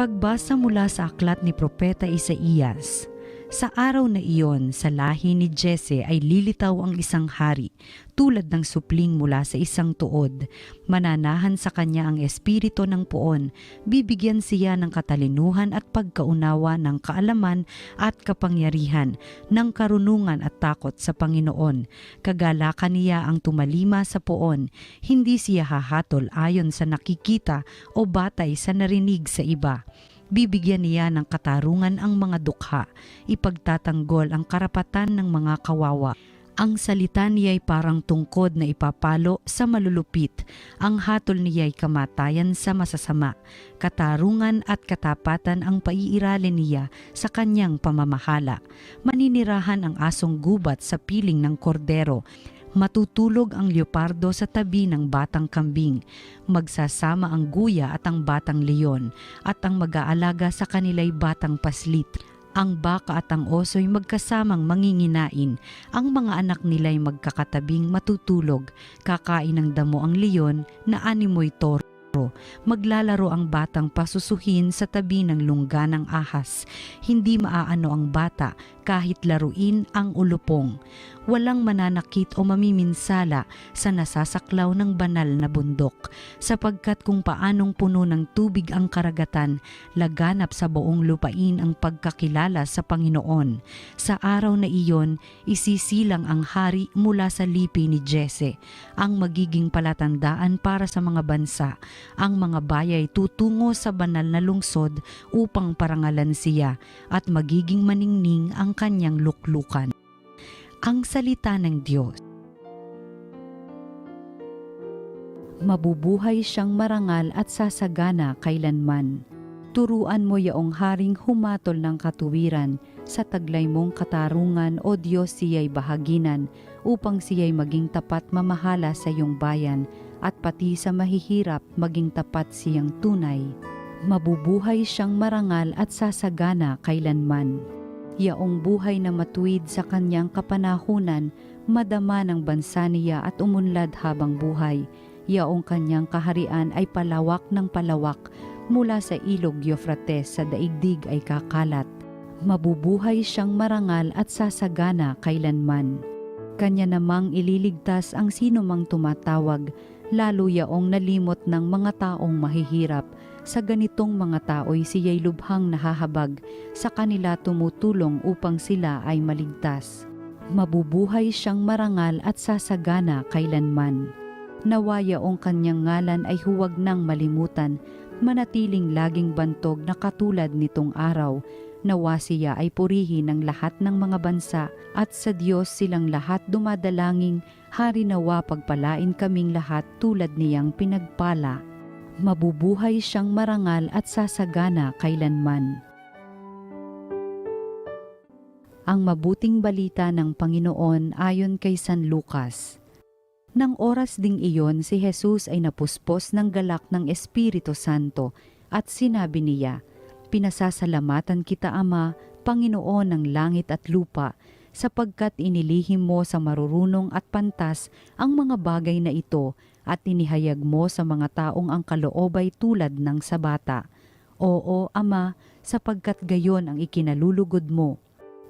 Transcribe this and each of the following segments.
Pagbasa mula sa aklat ni Propeta Isaías, sa araw na iyon, sa lahi ni Jesse ay lilitaw ang isang hari, tulad ng supling mula sa isang tuod. Mananahan sa kanya ang espiritu ng poon, bibigyan siya ng katalinuhan at pagkaunawa ng kaalaman at kapangyarihan, ng karunungan at takot sa Panginoon. Kagalakan niya ang tumalima sa poon, hindi siya hahatol ayon sa nakikita o batay sa narinig sa iba. Bibigyan niya ng katarungan ang mga dukha, ipagtatanggol ang karapatan ng mga kawawa. Ang salita niya ay parang tungkod na ipapalo sa malulupit. Ang hatol niya ay kamatayan sa masasama. Katarungan at katapatan ang paiiralin niya sa kanyang pamamahala. Maninirahan ang asong gubat sa piling ng kordero. Matutulog ang leopardo sa tabi ng batang kambing. Magsasama ang guya at ang batang leon at ang mag-aalaga sa kanila'y batang paslit. Ang baka at ang oso'y magkasamang manginginain. Ang mga anak nila'y magkakatabing matutulog. Kakain ng damo ang leon na animoy toro. Maglalaro ang batang pasusuhin sa tabi ng lungga ng ahas. Hindi maaano ang bata kahit laruin ang ulupong. Walang mananakit o mamiminsala sa nasasaklaw ng banal na bundok, sapagkat kung paanong puno ng tubig ang karagatan, laganap sa buong lupain ang pagkakilala sa Panginoon. Sa araw na iyon, isisilang ang hari mula sa lipi ni Jesse, ang magiging palatandaan para sa mga bansa. Ang mga bayay tutungo sa banal na lungsod upang parangalan siya at magiging maningning ang kanyang luklukan. Ang salita ng Diyos. Mabubuhay siyang marangal at sasagana kailanman. Turuan mo yaong haring humatol ng katuwiran sa taglay mong katarungan o Diyos siya'y bahaginan upang siya'y maging tapat mamahala sa iyong bayan at pati sa mahihirap maging tapat siyang tunay. Mabubuhay siyang marangal at sasagana kailanman yaong buhay na matuwid sa kanyang kapanahunan, madama ng bansa niya at umunlad habang buhay. Yaong kanyang kaharian ay palawak ng palawak, mula sa ilog Euphrates sa daigdig ay kakalat. Mabubuhay siyang marangal at sasagana kailanman. Kanya namang ililigtas ang sino mang tumatawag, lalo yaong nalimot ng mga taong mahihirap, sa ganitong mga tao'y siya'y lubhang nahahabag, sa kanila tumutulong upang sila ay maligtas. Mabubuhay siyang marangal at sasagana kailanman. Nawayaong kanyang ngalan ay huwag nang malimutan, manatiling laging bantog na katulad nitong araw, nawa siya ay purihin ng lahat ng mga bansa at sa Diyos silang lahat dumadalanging, hari nawa pagpalain kaming lahat tulad niyang pinagpala mabubuhay siyang marangal at sasagana kailanman. Ang mabuting balita ng Panginoon ayon kay San Lucas. Nang oras ding iyon si Jesus ay napuspos ng galak ng Espiritu Santo at sinabi niya, Pinasasalamatan kita Ama, Panginoon ng langit at lupa, sapagkat inilihim mo sa marurunong at pantas ang mga bagay na ito at inihayag mo sa mga taong ang kaloobay tulad ng sa bata. Oo, Ama, sapagkat gayon ang ikinalulugod mo.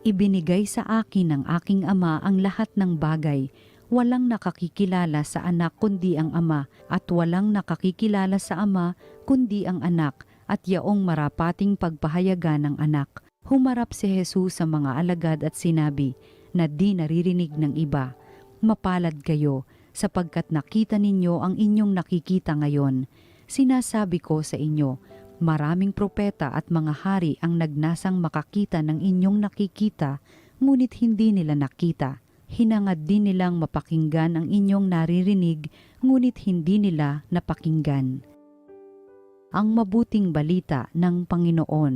Ibinigay sa akin ng aking ama ang lahat ng bagay. Walang nakakikilala sa anak kundi ang ama at walang nakakikilala sa ama kundi ang anak at yaong marapating pagpahayagan ng anak. Humarap si Jesus sa mga alagad at sinabi na di naririnig ng iba, Mapalad kayo sapagkat nakita ninyo ang inyong nakikita ngayon. Sinasabi ko sa inyo, maraming propeta at mga hari ang nagnasang makakita ng inyong nakikita, ngunit hindi nila nakita. Hinangad din nilang mapakinggan ang inyong naririnig, ngunit hindi nila napakinggan. Ang mabuting balita ng Panginoon.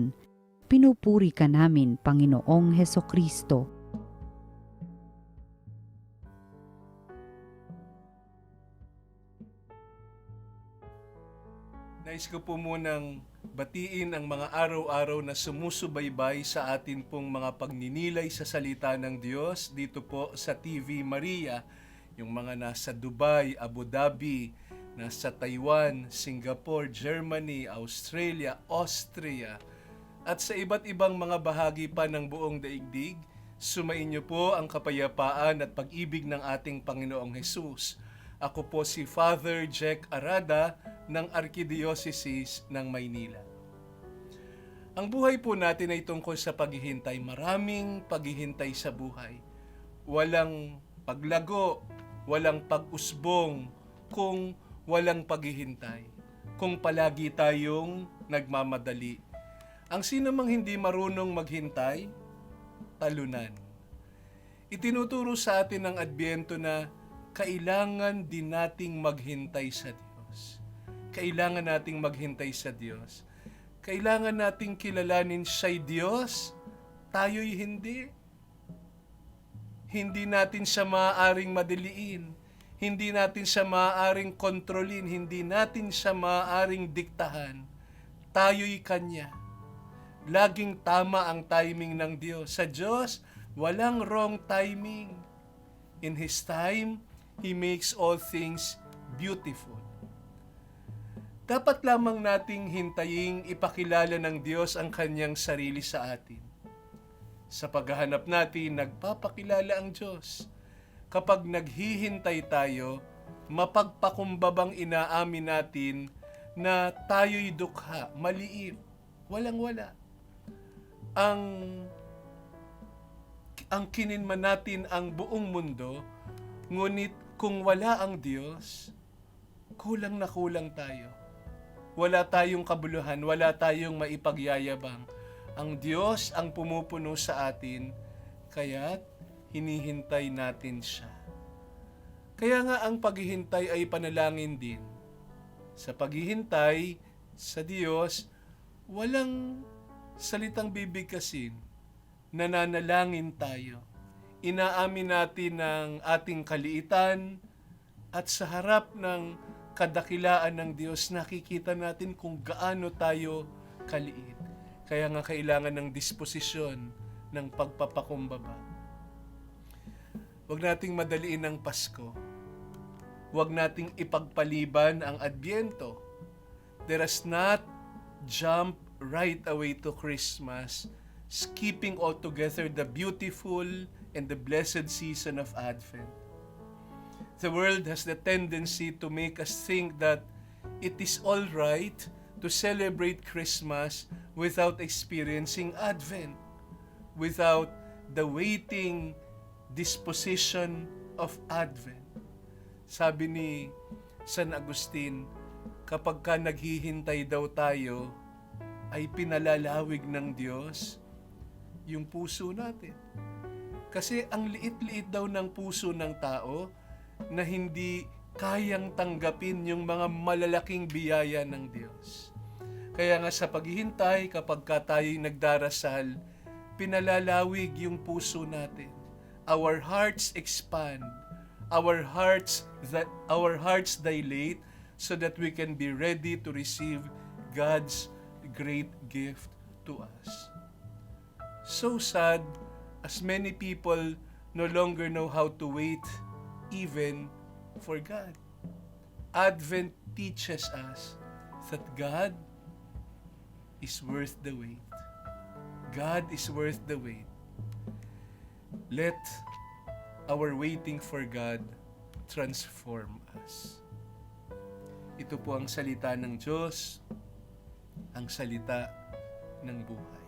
Pinupuri ka namin, Panginoong Heso Kristo. Nais ko po munang batiin ang mga araw-araw na sumusubaybay sa atin pong mga pagninilay sa salita ng Diyos dito po sa TV Maria, yung mga nasa Dubai, Abu Dhabi, nasa Taiwan, Singapore, Germany, Australia, Austria, at sa iba't ibang mga bahagi pa ng buong daigdig, sumain niyo po ang kapayapaan at pag-ibig ng ating Panginoong Hesus. Ako po si Father Jack Arada ng Arkidiocese ng Maynila. Ang buhay po natin ay tungkol sa paghihintay. Maraming paghihintay sa buhay. Walang paglago, walang pag-usbong kung walang paghihintay. Kung palagi tayong nagmamadali. Ang sino mang hindi marunong maghintay, talunan. Itinuturo sa atin ng Adbyento na kailangan din nating maghintay sa Diyos. Kailangan nating maghintay sa Diyos. Kailangan nating kilalanin siya'y Diyos, tayo'y hindi. Hindi natin siya maaaring madiliin. Hindi natin siya maaaring kontrolin. Hindi natin siya maaaring diktahan. Tayo'y Kanya. Laging tama ang timing ng Diyos. Sa Diyos, walang wrong timing. In His time, He makes all things beautiful. Dapat lamang nating hintayin ipakilala ng Diyos ang kanyang sarili sa atin. Sa paghahanap natin, nagpapakilala ang Diyos. Kapag naghihintay tayo, mapagpakumbabang inaamin natin na tayo'y dukha, maliit, walang-wala. Ang ang kininman natin ang buong mundo, ngunit kung wala ang Diyos, kulang na kulang tayo. Wala tayong kabuluhan, wala tayong maipagyayabang. Ang Diyos ang pumupuno sa atin, kaya't hinihintay natin siya. Kaya nga ang paghihintay ay panalangin din. Sa paghihintay sa Diyos, walang salitang bibigkasin. Nananalangin tayo. Inaamin natin ang ating kaliitan at sa harap ng kadakilaan ng Diyos, nakikita natin kung gaano tayo kaliit. Kaya nga kailangan ng disposisyon ng pagpapakumbaba. Huwag nating madaliin ang Pasko. Huwag nating ipagpaliban ang Adbyento. Let us not jump right away to Christmas, skipping altogether the beautiful and the blessed season of Advent. The world has the tendency to make us think that it is all right to celebrate Christmas without experiencing Advent, without the waiting disposition of Advent. Sabi ni San Agustin, kapag ka naghihintay daw tayo, ay pinalalawig ng Diyos yung puso natin. Kasi ang liit-liit daw ng puso ng tao na hindi kayang tanggapin yung mga malalaking biyaya ng Diyos. Kaya nga sa paghihintay, kapag ka tayo'y nagdarasal, pinalalawig yung puso natin. Our hearts expand. Our hearts that our hearts dilate so that we can be ready to receive God's great gift to us. So sad as many people no longer know how to wait even for God. Advent teaches us that God is worth the wait. God is worth the wait. Let our waiting for God transform us. Ito po ang salita ng Diyos, ang salita ng buhay.